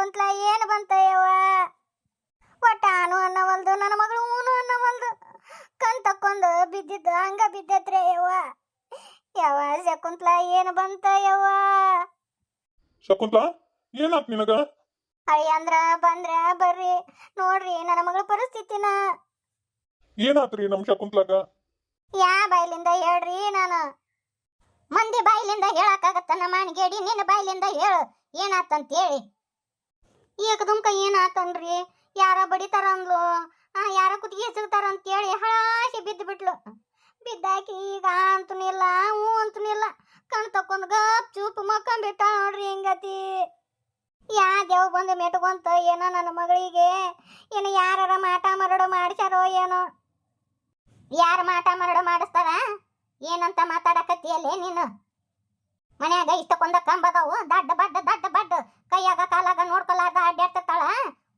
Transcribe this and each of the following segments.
ಶಕುಂತ್ಲ ಏನು ಬಂತ ಯವ್ವ ಒಟ್ಟ ಅನು ಅನ್ನವಲ್ದು ನನ್ನ ಮಗಳು ಊನು ಅನ್ನವಲ್ದು. ಕಣ್ ತಕ್ಕೊಂಡು ಬಿದ್ದಿದ್ದು ಹಂಗ ಬಿದ್ದತ್ರೆ ಯವ್ವ ಯಾವ ಶಕುಂತ್ಲ ಏನು ಬಂತ ಯವ್ವ ಶಕುಂತ್ಲ ಏನಾತ್ ನಿನಗ? ಅಳಿ ಅಂದ್ರ ಬಂದ್ರ ಬರ್ರಿ ನೋಡ್ರಿ ನನ್ನ ಮಗಳ ಪರಿಸ್ಥಿತಿನ. ಏನಾತ್ರಿ ನಮ್ ಶಕುಂತ್ಲಾಗ? ಯಾ ಬಾಯ್ಲಿಂದ ಹೇಳ್ರಿ ನಾನು. ಮಂದಿ ಬಾಯ್ಲಿಂದ ಹೇಳಕ್ಕಾಗತ್ತ ನಮ್ಮ ಅಣ್ಗೇಡಿ ನಿನ್ನ ಬಾಯ್ಲಿಂದ ಹೇಳು ಏನಾತಂತ ಹೇಳಿ ಏಕದುಮ್ಕ ಏನಾತನ್ರಿ ಯಾರ ಬಡಿತಾರ ಅಂದ್ಲು ಆ, ಯಾರ ಕುತ್ತಿಗೆ ಎಸಗ್ತಾರ ಅಂತ ಹೇಳಿ ಹಳಾಶಿ ಬಿದ್ದು ಬಿಟ್ಲು. ಬಿದ್ದಾಕಿ ಈಗ ಅಂತನಿಲ್ಲ ಹ್ಞೂ ಇಲ್ಲ ಕಣ್ ತಕೊಂಡ್ ಗಪ್ ಚೂಪ್ ಮಕ್ಕಂಬಿಟ್ಟ ನೋಡ್ರಿ ಹಿಂಗತಿ. ಯಾ ದೇವ್ ಬಂದು ಮೆಟ್ಕೊಂತ ಏನೋ ನನ್ನ ಮಗಳಿಗೆ? ಏನು ಯಾರ ಮಾಟ ಮರಡು ಮಾಡ್ಸ್ಯಾರೋ ಏನೋ? ಯಾರು ಮಾಟ ಮರಡು ಮಾಡಿಸ್ತಾರ? ಏನಂತ ಮಾತಾಡಕತ್ತಿಯಲ್ಲೇ ನೀನು? ಮನ್ಯಾಗ ಇಷ್ಟಕ್ಕೊಂದ ಕಂಬದವು ದಡ್ಡ ಬಡ್ಡ ದಡ್ಡ ಬಡ್ಡ. ಕೈಯಾಗ ಕಾಲಾಗ ನೋಡ್ಕೊಲಾರ್ದ ಅಡ್ಡಾಡ್ತಿರ್ತಾಳ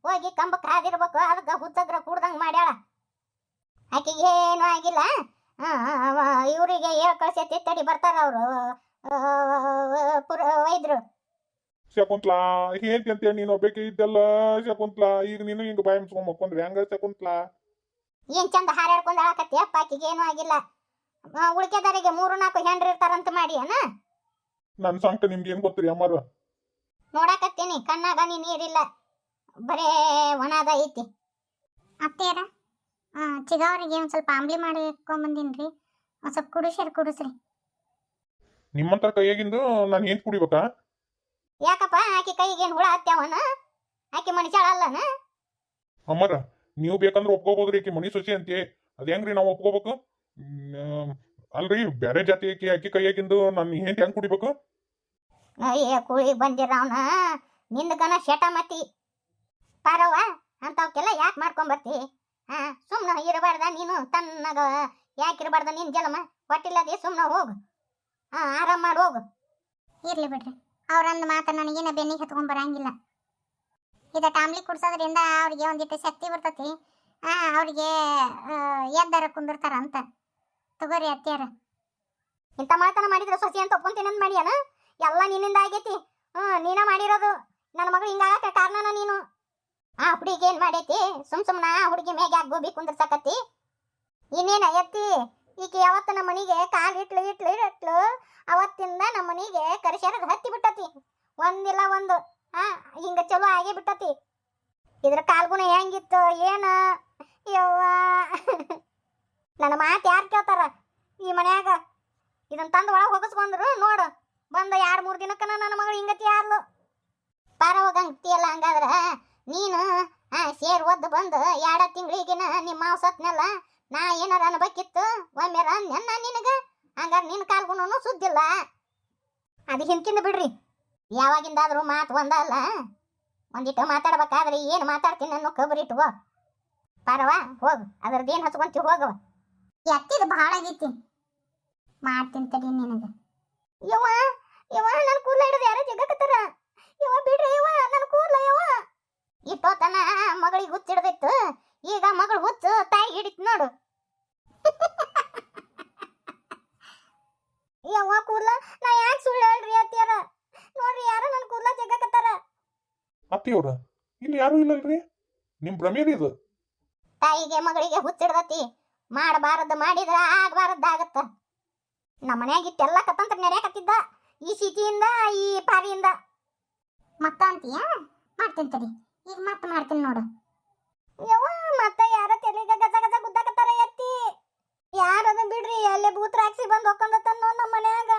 ಹೋಗಿ ಕಂಬಕ್ಕೆ ಹಾದಿರ್ಬೇಕು ಅದಕ್ಕೆ ಹುಚ್ಚದ್ರ ಕುಡ್ದಂಗ ಮಾಡ್ಯಾಳ. ಆಕೆಗೆ ಏನೂ ಆಗಿಲ್ಲ. ಇವರಿಗೆ ಏ ಕಳ್ಸೈತಿ ತಡಿ ಬರ್ತಾರ ಅವರು. ಪುರ ವೈದ್ಯರು ಶಕುಂತ್ಲಾ ಹೇಳ್ತಿ ಅಂತೇಳಿ ನೀನು ಒಬ್ಬಾಕಿ ಇದ್ದಲ್ಲ ಶಕುಂತ್ಲಾ. ಈಗ ನೀನು ಹಿಂಗ ಬಾಯಿ ಮುಚ್ಕೊಂಡ್ ಮಕ್ಕೊಂಡ್ರಿ ಹೆಂಗ ಶಕುಂತ್ಲಾ? ಏನ್ ಚಂದ ಹಾರಾಡ್ಕೊಂಡ್ ಆಳಕತ್ತಿ ಅಪ್ಪ ಆಕಿಗೆ ಏನೂ ಆಗಿಲ್ಲ. ಉಳಿಕೆದಾರಿಗೆ ಮೂರು ನಾಲ್ಕು ಹೆಂಡ್ರಿ ಇರ್ತಾರಂತ ಮಾಡಿ ಅನ ನನ್ ಸಂಕಟ ನಿಮ್ಗೆ ಏನ್ ಗೊತ್ತಿರಿ ಅಮ್ಮಾರ ನೋಡಾಕತ್ತೀನಿ ಕಣ್ಣಾಗ ನೀ ನೀರಿಲ್ಲ ಬರೇ ಒಣದ ಐತಿ. ಅತ್ತೇರ ಚಿಗಾವರಿಗೆ ಒಂದ್ ಸ್ವಲ್ಪ ಆಂಬ್ಲಿ ಮಾಡಿ ಒಂದ್ ಸ್ವಲ್ಪ ಕುಡಿಸ್ರಿ ಕುಡಿಸ್ರಿ. ನಿಮ್ಮಂತರ ಕೈಯಾಗಿಂದು ನಾನು ಏನ್ ಕುಡಿಬೇಕಾ? ಯಾಕಪ್ಪ ಆಕೆ ಕೈಗೆ ಏನ್ ಹುಳ ಹತ್ಯಾವನ? ಆಕಿ ಮನುಷ್ಯಾಳಲ್ಲನ ಅಮ್ಮಾರ ನೀವು ಬೇಕಂದ್ರೆ ಒಪ್ಕೋಬೋದ್ರಿ ಆಕೆ ಮನಿ ಸೊಸಿ ಅಂತೆ. ಅದ ಹೆಂಗ್ರಿ ನಾವು ಒಪ್ಕೋಬೇಕು? ಅಲ್ರಿ ಬೇರೆ ಜಾತಿ ಆಕಿ ಆಕಿ ಕೈಯಾಗಿಂದು ನಾನು ಏನ್ ಹೆಂಗ್ ಕುಡಿಬೇಕು? ಅಯ್ಯ ಕುಳಿ ಬಂದಿರವನ ನಿಂದಗನ ಶೆಟ ಮತಿ ಪಾರವ್ವ ಅಂತವಕ್ಕೆಲ್ಲ ಯಾಕೆ ಮಾಡ್ಕೊಂಬರ್ತಿ? ಹಾ ಸುಮ್ಮನೆ ಇರಬಾರ್ದ ನೀನು ತನ್ನಗ ಯಾಕೆ ಇರಬಾರ್ದ ನಿನ್ ಜಲಮ? ಹೊಟ್ಟಿಲ್ಲದೆ ಸುಮ್ಮನೆ ಹೋಗು. ಹಾ ಆರಾಮ್ ಮಾಡಿ ಹೋಗು. ಇರ್ಲಿ ಬಿಡ್ರಿ. ಅವ್ರಂದು ಮಾತು ನನಗೇನ ಬೆನ್ನಿಗೆ ಹತ್ಕೊಂಡ್ ಬರಂಗಿಲ್ಲ. ಇದ ಟಾಮ್ಲಿ ಕುಡ್ಸೋದ್ರಿಂದ ಅವ್ರಿಗೆ ಒಂದಿಟ್ಟು ಶಕ್ತಿ ಬರ್ತತಿ. ಹಾ ಅವ್ರಿಗೆ ಎದ್ದಾರ ಕುಂದಿರ್ತಾರ ಅಂತ ತಗೋರಿ ಅತ್ಯಾರ ಇಂಥ ಮಾತನ್ನ ಮಾಡಿದ್ರೆ ಸೊಸಿ ಅಂತ ಒಪ್ಕೊಂತೀನಿ ಅಂತ ಮಾಡ್ಯಾನ? ಎಲ್ಲ ನಿನ್ನಿಂದ ಆಗೈತಿ. ಹ್ಮ್, ನೀನ ಮಾಡಿರೋದು. ನನ್ನ ಮಗಳು ಹಿಂಗಾಗಕ್ಕೆ ಕಾರಣನ ನೀನು. ಆ ಹುಡುಗಿ ಏನ್ ಮಾಡೈತಿ? ಸುಮ್ ಸುಮ್ನ ಹುಡುಗಿ ಮೇಗೆ ಗೋಬಿ ಕುಂದ್ರಸಕತ್ತಿ? ಇನ್ನೇನ ಎತ್ತಿ ಈಕೆ ಯಾವತ್ತ ನಮ್ಮ ಮನೆಗೆ ಕಾಲು ಇಟ್ಲು ಇಟ್ಲು ಇಟ್ಲು ಅವತ್ತಿಂದ ನಮ್ಮ ಮನೆಗೆ ಕರಿಶಾರದ ಹತ್ತಿ ಬಿಟ್ಟತಿ. ಒಂದಿಲ್ಲ ಒಂದು. ಆ, ಹಿಂಗ ಚಲೋ ಆಗೇ ಬಿಟ್ಟತಿ. ಇದ್ರ ಕಾಲ್ಗುಣ ಹೆಂಗಿತ್ತು? ಏನ? ಯವ್ವ. ನನ್ನ ಮಾತು ಯಾರು ಕೇಳ್ತಾರ? ಈ ಮನ್ಯಾಗ. ಇದನ್ನ ತಂದು ಒಳಗೆ ಹೋಗಿಸ್ಕೊಂಡ್ರು ನೋಡು. ಬಂದ ಎರಡು ಮೂರು ದಿನಕ್ಕನ ನನ್ನ ಮಗಳು ಹಿಂಗತಿ ಆದ್ಲು? ಪಾರವಾಗಂತಿಯಲ್ಲ ಹಂಗಾದ್ರ, ನೀನು ಸೇರ್ ಒದ್ದು ಬಂದು ಎರಡು ತಿಂಗಳಿಗಿನ ನಿಮ್ಮ ಮಾವ ಸತ್ನಲ್ಲ, ನಾ ಏನಾರ ಅನ್ಬೇಕಿತ್ತು ಒಮ್ಮೆರ ನೆನ್ನ ನಿನಗ? ಹಂಗಾರ ನಿನ್ನ ಕಾಲ್ಗುನು ಸುದ್ದಿಲ್ಲ. ಅದು ಹಿಂದ್ಕಿಂದ ಬಿಡ್ರಿ. ಯಾವಾಗಿಂದಾದ್ರೂ ಮಾತು ಒಂದಲ್ಲ. ಒಂದಿಟ್ಟು ಮಾತಾಡ್ಬೇಕಾದ್ರೆ ಏನು ಮಾತಾಡ್ತೀನಿ ಅನ್ನೋ ಕಬರ್ ಇಟ್ಕೋ. ಪರವಾ, ಹೋಗು. ಅದ್ರದ್ದೇನು ಹಚ್ಕೊಂತೀವಿ ಹೋಗವ ಎತ್ತಿದ ಭಾಳ ಆಗೈತಿ ಮಾಡ್ತೀನಿ ತಡಿ ನಿನಗೆ. ಯವ್ವ ಯವ್ವ ನನ್ನ ಕೂದಲ ಹಿಡಿದು ಯಾರೋ ಜಗ್ಗಕತ್ತಾರ? ಯವ್ವ ಬಿಡ್ರಿ ಯವ್ವ ನನ್ನ ಕೂದಲ ಯವ್ವ. ಇಟ್ಟೋತನ ಮಗಳಿಗೆ ಹುಚ್ಚ ಹಿಡ್ದಿತ್ತು. ಈಗ ಮಗಳು ಹುಚ್ಚು ತಾಯಿ ಹಿಡಿತು ನೋಡು. ಯವ್ವ ಕೂದಲ ನಾ ಯಾಕೆ ಸುಳ್ಳು ಹೇಳ್ರಿ ಅತ್ತಿಯರ? ನೋಡ್ರಿ ಯಾರೋ ನನ್ನ ಕೂದಲ ಜಗ್ಗಕತ್ತಾರ. ಅತ್ತಿಯವ್ರ ಇಲ್ಲಿ ಯಾರು ಇಲ್ಲಲ್ರಿ? ನಿಮ್ ಭ್ರಮೇರಿ ಇದು. ತಾಯಿಗೆ ಮಗಳಿಗೆ ಹುಚ್ಚಿಡ್ದತಿ ಮಾಡಬಾರದು ಮಾಡಿದ್ರ ಆಗಬಾರದ್ದು ಆಗತ್ತ ನಮ್ಮ ಮನ್ಯಾಗ ಇಟ್ಟೆಲ್ಲ ಕತ್ತಂತ್ರ ನಡೆಯಕತ್ತಿದ್ದ ಈ ಸಿಟಿಯಿಂದ ಈ ಪಾರಿಯಿಂದ. ಮತ್ತ ಅಂತೀಯ ಮಾಡ್ತೀನಿ ತಡಿ. ಈಗ ಮತ್ತೆ ಮಾಡ್ತೀನಿ ನೋಡು. ಯವ್ವ ಮತ್ತ ಯಾರ ತೆಲಿಗೆ ಗಜ ಗಜ ಗುದ್ದಾಕತ್ತಾರ ಎತ್ತಿ. ಯಾರದ ಬಿಡ್ರಿ ಅಲ್ಲೇ ಭೂತ್ರಾಕ್ಷಿ ಬಂದು ಹೊಕ್ಕಂದತನ್ನೋ ನಮ್ಮ ಮನ್ಯಾಗ.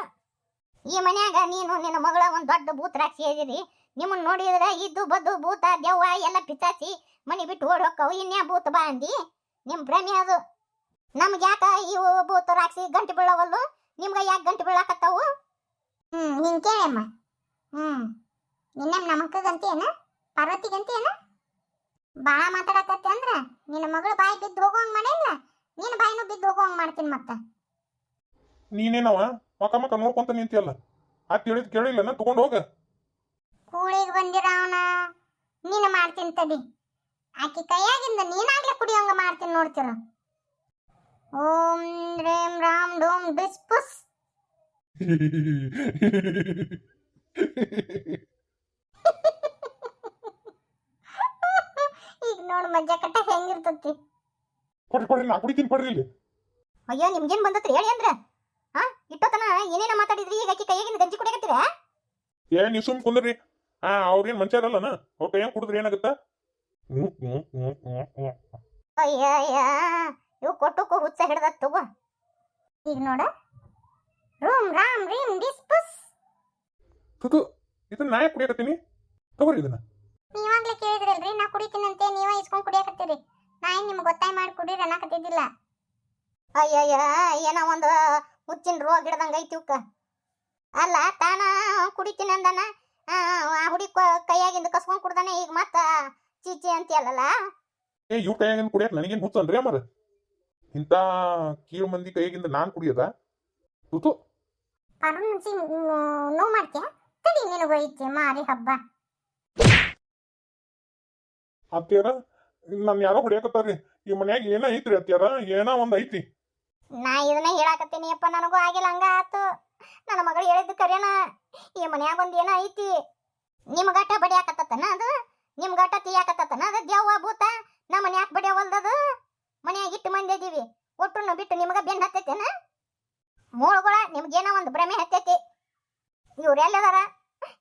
ಈ ಮನ್ಯಾಗ ನೀನು ನಿನ್ನ ಮಗಳ ಒಂದು ದೊಡ್ಡ ಭೂತ್ರಾಕ್ಷಿ ಇದೀರಿ. ನಿಮ್ಮನ್ನ ನೋಡಿದ್ರೆ ಇದ್ದು ಬದ್ದು ಭೂತ ದೆವ್ವ ಎಲ್ಲ ಪಿತಾಸಿ ಮನೆ ಬಿಟ್ಟು ಓಡಿ ಹೋಕ್ಕವು ಇನ್ಯಾ ಭೂತ ಬಾ ಅಂದಿ. ನಿಮ್ ಭ್ರಮೆ ಅದು. ನಮ್ಗೆ ಯಾಕ ಇವು ಭೂತ ರಾಕ್ಷಿ ಗಂಟು ಬೀಳವಲ್ಲು? ನಿಮ್ಗೆ ಯಾಕೆ ಗಂಟು ಬೀಳಾಕತ್ತಾವು? ಹಿಂಗ್ ಕೇಳಮ್ಮ ಹ್ಮ್. ನಿನ್ನ ನಮಕ್ಕಗಂತೇನ ಪಾರ್ವತಿಗಂತೇನ? ಬಾಳ ಮಾತಾಡಕತ್ತೆ ಅಂದ್ರ ನಿನ್ನ ಮಗಳು ಬಾಯಿ ಬಿದ್ದು ಹೋಗೋಂಗ ಮಾಡಿಲ್ಲ? ನಿನ್ನ ಬಾಯಿನೂ ಬಿದ್ದು ಹೋಗೋಂಗ ಮಾಡ್ತೀನಿ ಮತ್ತ. ನೀನೇನವ ಮಕ ಮಕ ನೋಡ್ಕೊಂತ ನಿಂತಿಯಲ್ಲ. ಅತ್ ಕೇಳಿಲ್ಲ ಕೇಳಿಲ್ಲನ ತಗೊಂಡ್ ಹೋಗ. ಕೂಳಿಗೆ ಬಂದಿರವನ ನೀನು ಮಾಡ್ತೀನಿ ತಡಿ. ಆಕಿ ಕೈಯಾಗಿಂದ ನೀನಾಗ್ಲೇ ಕುಡಿಯೋಂಗ ಮಾಡ್ತೀನಿ ನೋಡ್ತಿರ. ಓಂ ರೇಂ ರಾಮ್ ಡೋಮ್ ಡಿಸ್ ಪುಸ್. ಮಜ್ಜಾ ಕಟ್ಟ ಹೆಂಗಿರ್ತತಿ? ಕೊಡ್ರಿ ಕೊಡ್ರಿ ನಾ ಕುಡಿತೀನಿ ಕೊಡ್ರಿ ಇಲ್ಲಿ. ಅಯ್ಯೋ ನಿಮ್ಗೇನ್ ಬಂದತ್ರಿ? ಹೇಳಿ ಅಂದ್ರ. ಹಾ ಇಟ್ಟೋತನ ಏನೇನ ಮಾತಾಡಿದ್ರಿ? ಈಗ ಆಕಿ ಕೈಯಾಗಿಂದ ಗಂಜಿ ಕುಡಿಯಕತ್ತೀರ? ಏ ನೀವು ಸುಮ್ ಕುಂದ್ರಿ. ಆ ಅವ್ರೇನ್ ಮಂಚಾರಲ್ಲನ ಅವ್ರ ಕೈಯಾಗ ಕುಡಿದ್ರೆ ಏನಾಗತ್ತ? ಅಯ್ಯಯ್ಯ ಇವು ಕೊಟ್ಟು ಹುಚ್ಚ ಹಿಡ್ದ ತಗೋ. ಈಗ ನೋಡ. ರೂಮ್ ರಾಮ್ ರೀಮ್ ಡಿಸ್ಪಸ್ ತುತು ಇದನ್ನ ನಾ ಯಾಕೆ ಕುಡಿಯಕತ್ತೀನಿ? ತಗೋರಿ ಇದನ್ನ. ನೀವಾಗ್ಲೇ ಕೇಳಿದ್ರಲ್ರಿ ನಾ ಕುಡಿತೀನಂತೆ ನೀವ ಇಸ್ಕೊಂಡ್ ಕುಡಿಯಕತ್ತೀರಿ. ನಾ ಏನ್ ನಿಮ್ಗೆ ಗೊತ್ತಾಯ್ ಮಾಡಿ ಕುಡೀರಿ ಅನ್ನಕತ್ತಿದ್ದಿಲ್ಲ. ಅಯ್ಯಯ್ಯ ಏನೋ ಒಂದು ಹುಚ್ಚಿನ ರೋಗ ಹಿಡ್ದಂಗ ಐತಿ ಇವ್ಕ. ಅಲ್ಲ ತಾನ ಕುಡಿತೀನಿ ಅಂದನ ಆ, ಆ ಹುಡಿ ಕೈಯಾಗಿಂದ ಕಸ್ಕೊಂಡ್ ಕುಡ್ದಾನೆ ಈಗ ಮತ್ತ ಚೀಚಿ ಅಂತೀಯಲ್ಲ ಏ ಇವ್ ಕೈಯಾಗಿಂದ ಕುಡಿಯಕ್ ನನಗೇನ್ ಹುಚ್ಚನ್ರಿ ಅಮ್ಮರ ಇಂಥ ಕೀಳು ಮಂದಿ ಕೈಯಾಗಿಂದ ನಾನ್ ಕುಡಿಯದ? ತುತು. ಅರುಣ್ ಸಿಂಗ್ ನೋವು ಮಾಡ್ತೀಯ? ತಡಿ ನಿನಗೂ ಐತಿ ಮಾರಿ ಹಬ್ಬ. ಅತ್ತಿಯರ ನನ್ ಯಾರೋ ಹೊಡಿಯಕತ್ತಾರ್ರಿ. ಈ ಮನ್ಯಾಗ ಏನ ಐತ್ರಿ ಅತ್ತಿಯರ? ಏನ ಒಂದ್ ಐತಿ? ನಾ ಇದನ್ನ ಹೇಳಾಕತ್ತೀನಿ ಅಪ್ಪ ನನಗೂ ಆಗಿಲ್ಲ ಹಂಗ ಆತು. ನನ್ನ ಮಗಳು ಹೇಳಿದ್ದು ಕರೆನ? ಈ ಮನ್ಯಾಗ ಒಂದ್ ಏನ ಐತಿ? ನಿಮ್ ಗಟ್ಟ ಬಡಿಯಾಕತ್ತತನ ಅದು? ನಿಮ್ ಗಟ್ಟ ತೀಯಾಕತ್ತತನ ಅದು? ದೇವ್ವ ಭೂತ ನಮ್ಮ ಮನ್ಯಾಗ ಬಡಿಯವಲ್ದದು ಮನ್ಯಾಗ ಇಟ್ಟು ಮಂದಿ ಅದೀವಿ ಒಟ್ಟನ್ನು ಬಿಟ್ಟು ನಿಮಗ ಬೆನ್ ಹತ್ತೈತೇನ? ಮೂಳುಗಳ ನಿಮ್ಗೇನೋ ಒಂದು ಭ್ರಮೆ ಹತ್ತೈತಿ. ಇವ್ರು ಎಲ್ಲದಾರ?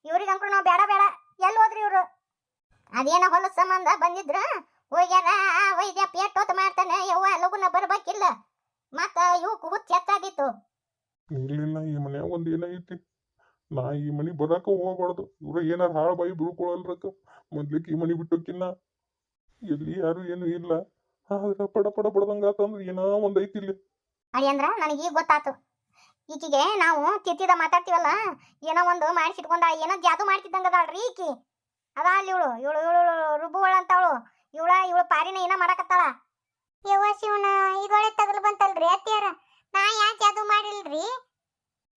ಇವ್ರಿಗಂಕ್ರು ನಾವು ಬೇಡ ಬೇಡ. ಎಲ್ಲಿ ಹೋದ್ರಿ ಇವರು? ಅದೇನೋ ಹೊಲ ಸಂಬಂಧ ಬಂದಿದ್ರ? ಹೋಗ್ಯಾರ ವೈದ್ಯ ಪೇಟ್ ಪೇಟೋತ್ ಮಾಡ್ತಾನೆ. ಯವ್ವ ಲಗುನ ಬರ್ಬೇಕಿಲ್ಲ. ಮತ್ತ ಇವಕ್ ಹುಚ್ಚ ಹೆಚ್ಚಾದಿತ್ತು ಇರ್ಲಿಲ್ಲ ಈ ಮನೆ ಒಂದು ಏನ ಐತಿ? ನಾ ಈ ಮನಿ ಬರಾಕ ಹೋಗ್ಬಾರ್ದು. ಇವ್ರ ಏನಾರ ಹಾಳ ಬಾಯಿ ಬೀಳ್ಕೊಳಲ್ರಕ್ಕ? ಮೊದ್ಲಿಕ್ ಈ ಮನಿ ಬಿಟ್ಟೋಕಿನ್ನ. ಎಲ್ಲಿ ಯಾರು ಏನು ಇಲ್ಲ. ಆದ್ರ ಪಡ ಪಡ ಬಡದಂಗ ಆತಂದ್ರ ಏನೋ ಒಂದ್ ಐತಿ ಇಲ್ಲಿ? ಅಡಿ ಅಂದ್ರ ನನಗೆ ಈಗ ಗೊತ್ತಾತು. ಈಕಿಗೆ ನಾವು ತಿತ್ತಿದ ಮಾತಾಡ್ತೀವಲ್ಲ ಏನೋ ಒಂದು ಮಾಡಿಸಿಟ್ಕೊಂಡ ಏನೋ ಜಾದು ಮಾಡ್ತಿದ್ದಂಗ ಅದಾಳ್ರಿ ಈಕಿ. ಅದ ಅಲ್ಲಿ ಇವಳು ಇವಳು ಇವಳು ರುಬುವಳ ಅಂತವಳು. ಇವಳ ಇವಳು ಪಾರಿನ ಏನೋ ಮಾಡಕತ್ತಾಳ. ಯವ್ವ ಶಿವನ ಇದೊಳೆ ತಗಲು ಬಂತಲ್ರಿ ಅತ್ತಿಯಾರ? ನಾ ಯಾಕೆ ಜಾದು ಮಾಡಿಲ್ರಿ?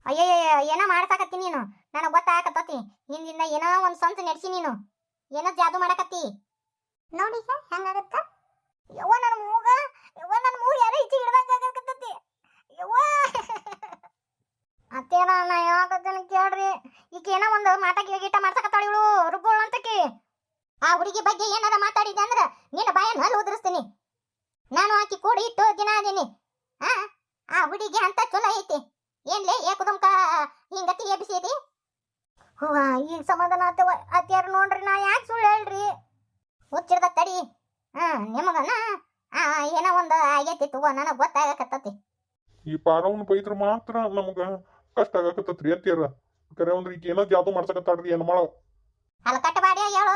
ಅಯ್ಯಯ್ಯ ಏನೋ ಮಾಡ್ಸಾಕತ್ತಿ ನೀನು? ನನಗೆ ಗೊತ್ತಾಗತ್ತತಿ ಹಿಂದಿಂದ ಏನೋ ಒಂದು ಸ್ವಂತ ನಡೆಸಿ ನೀನು. ಏನೋ ಜಾದು ಮಾಡಕತ್ತಿ. ನೋಡಿ ಹೆಂಗಾಗತ್ತ ಯವ್ವ ನನ್ನ ಮೂಗ ಯವ್ವ ನನ್ನ ಮೂಗ ಯಾರೋ ಈಚೆ ಹಿಡ್ದಂಗ ಆಗಕತ್ತತಿ ಯವ್ವ ಅತ್ತೇನ ನಾ ಯಾಕತ್ತೇನ ಕೇಳ್ರಿ. ಏನೋ ಒಂದು ಮಾತಾಗಿ ಗೀಟ ಮಾಡ್ಸಕತ್ತಾಳ ಇವಳು, ರುಬ್ಬೋಳು ಅಂತಕಿ ಆ ಹುಡುಗಿ ಬಗ್ಗೆ ಏನಾರ ಮಾತಾಡಿದೆ ಅಂದ್ರ ನಿನ್ನ ಬಾಯನ್ನ ಹಲ್ಲು ಉದುರಿಸ್ತೀನಿ. ನಾನು ಆಕಿ ಕೂಡಿ ಇಟ್ಟು ದಿನ ಅದೀನಿ ಆ ಆ ಹುಡುಗಿ ಅಂತ ಚಲೋ ಐತಿ. ಏನ್ಲೇ ಏಕುದುಮ್ಕ ಹಿಂಗತಿ ಎಬ್ಸಿದಿ ಹೂವ ಈಗ ಸಮಾಧಾನ ಆತವ ನೋಡ್ರಿ, ನಾ ಯಾಕೆ ಸುಳ್ಳು ಹೇಳ್ರಿ? ಹುಚ್ಚಿಡ್ದ ತಡಿ. ಹಾ ನಿಮಗನ, ಆ, ಏನೋ ಒಂದು ಆಗೈತಿ ತಗೋ, ನನಗೆ ಗೊತ್ತಾಗಕತ್ತತಿ. ಈ ಪಾರವನ್ ಬೈದ್ರ ಮಾತ್ರ ನಮ್ಗ ಕಷ್ಟ ಆಗಾಕತ್ತತ್ರಿ ಅತ್ತಿಯರ. ಕರೆ ಒಂದ್ರ ಈಗ ಏನೋ ಜಾದು ಮಾಡ್ಸಕತ್ತಾಳ್ರಿ ಏನ್ ಮಾಡೋ ಅಲ್ಲ ಬಾಡ್ಯ ಹೇಳು.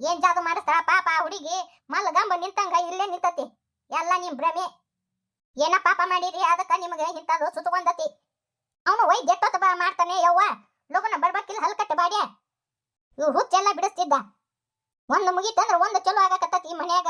ಏನ್ ಜಾದು ಮಾಡಿಸ್ತಾಳ? ಪಾಪ ಆ ಹುಡುಗಿ ಮಲ್ಲಗಂಬ ನಿಂತಂಗ ಇಲ್ಲೇ ನಿಂತತಿ. ಎಲ್ಲ ನಿಮ್ ಭ್ರಮೆ. ಏನ ಪಾಪ ಮಾಡಿರಿ ಅದಕ್ಕ ನಿಮಗೆ ಇಂಥದ್ದು ಸುತ್ತಕೊಂಡತಿ ಅವನು ಒಯ್ ಗೆಟ್ಟೋತ ಬಾ ಮಾಡ್ತಾನೆ ಯವ್ವ. ಲಗುನ ಬರ್ಬೇಕಿಲ್ಲ ಹಲ್ಕಟ್ಟ ಬಾಡ್ಯ ಇವ್ ಹುಚ್ಚೆಲ್ಲ ಬಿಡಿಸ್ತಿದ್ದ. ಒಂದು ಮುಗೀತಂದ್ರ ಒಂದು ಚಲೋ ಆಗಕತ್ತತಿ ಈ ಮನ್ಯಾಗ.